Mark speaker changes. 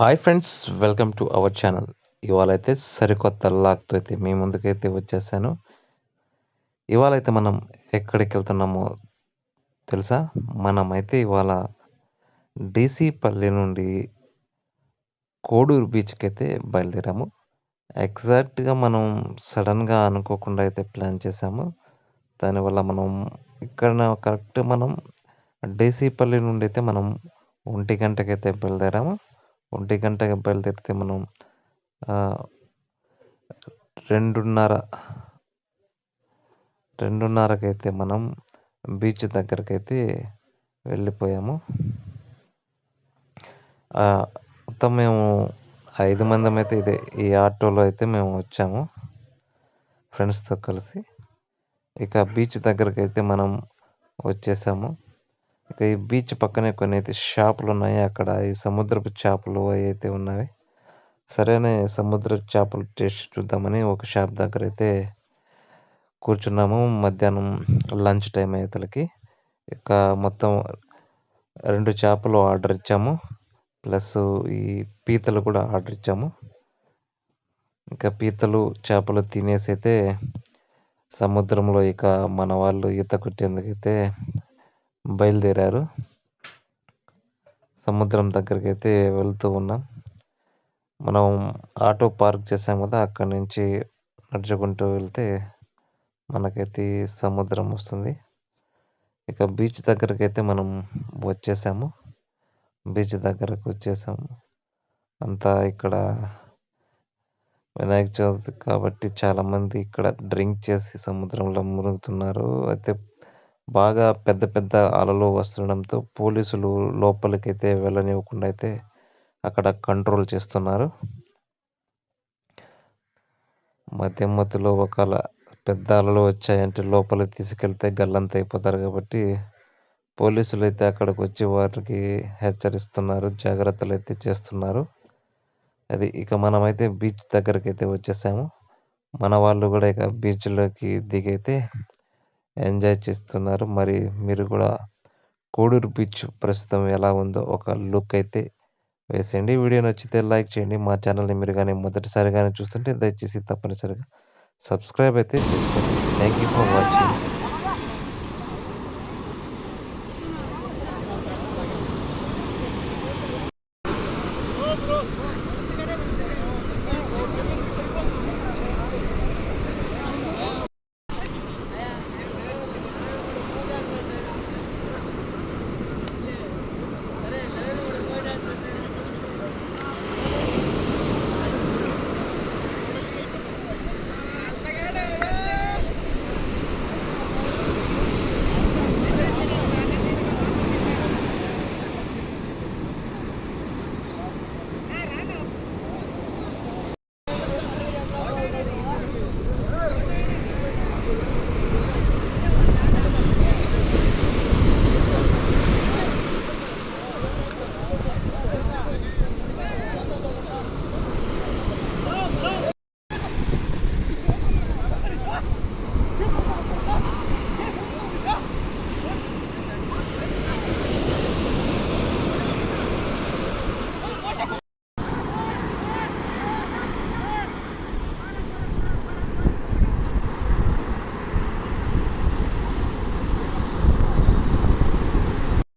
Speaker 1: Hi friends welcome to our channel ఇవాళ అయితే సరికొత్త లాక్తో అయితే మీ ముందుకైతే వచ్చేసాను. ఇవాళ అయితే మనం ఎక్కడికి వెళ్తున్నామో తెలుసా? మనమైతే ఇవాళ డీసీపల్లి నుండి కోడూరు బీచ్కి అయితే బయలుదేరాము. ఎగ్జాక్ట్గా మనం సడన్గా అనుకోకుండా అయితే ప్లాన్ చేసాము. దానివల్ల మనం ఇక్కడ కరెక్ట్ మనం డీసీపల్లి నుండి అయితే మనం ఒంటి గంటకైతే బయలుదేరాము. ఒంటి గంటకి బయలుదేరితే మనం రెండున్నర రెండున్నరకైతే మనం బీచ్ దగ్గరకైతే వెళ్ళిపోయాము. మొత్తం మేము ఐదు మంది అయితే ఇదే ఈ ఆటోలో అయితే మేము వచ్చాము ఫ్రెండ్స్తో కలిసి. ఇక బీచ్ దగ్గరకైతే అయితే మనం వచ్చేసాము. ఈ బీచ్ పక్కనే కొన్ని అయితే షాపులు ఉన్నాయి అక్కడ ఈ సముద్రపు చేపలు అయితే ఉన్నాయి సరైన సముద్ర చేపలు టేస్ట్ చూద్దామని ఒక షాప్ దగ్గర అయితే కూర్చున్నాము. మధ్యాహ్నం లంచ్ టైం అయ్యేతలకి. ఇక మొత్తం రెండు చేపలు ఆర్డర్ ఇచ్చాము. ప్లస్ ఈ పీతలు కూడా ఆర్డర్ ఇచ్చాము. ఇంకా పీతలు చేపలు తినేసి అయితే సముద్రంలో ఇక మన వాళ్ళు ఈత కొట్టేందుకైతే బయలుదేరారు. సముద్రం దగ్గరికి అయితే వెళ్తూ ఉన్నాం. మనం ఆటో పార్క్ చేసాం కదా అక్కడి నుంచి నడుచుకుంటూ వెళ్తే మనకైతే సముద్రం వస్తుంది. ఇక బీచ్ దగ్గరికి అయితే మనం వచ్చేసాము. బీచ్ దగ్గరకు వచ్చేసాము. అంతా ఇక్కడ వినాయక చవితి కాబట్టి చాలామంది ఇక్కడ డ్రింక్ చేసి సముద్రంలో మునుగుతున్నారు. అయితే బాగా పెద్ద పెద్ద అలలు వస్తుండడంతో పోలీసులు లోపలికైతే వెళ్ళనివ్వకుండా అయితే అక్కడ కంట్రోల్ చేస్తున్నారు. మధ్య మధ్యలో ఒకవేళ పెద్ద అలలు వచ్చాయంటే లోపలికి తీసుకెళ్తే గల్లంత అయిపోతారు కాబట్టి పోలీసులు అయితే అక్కడికి వచ్చి వారికి హెచ్చరిస్తున్నారు జాగ్రత్తలు అయితే చేస్తున్నారు. అది ఇక మనమైతే బీచ్ దగ్గరికి అయితే వచ్చేసాము. మన వాళ్ళు కూడా ఇక బీచ్లోకి దిగైతే ఎంజాయ్ చేస్తున్నారు. మరి మీరు కూడా కోడూరు బీచ్ ప్రస్తుతం ఎలా ఉందో ఒక లుక్ అయితే వేసేయండి. వీడియో నచ్చితే లైక్ చేయండి. మా ఛానల్ని మీరు కానీ మొదటిసారి కానీ చూస్తుంటే దయచేసి తప్పనిసరిగా సబ్స్క్రైబ్ అయితే చేసుకోండి. Thank you for watching.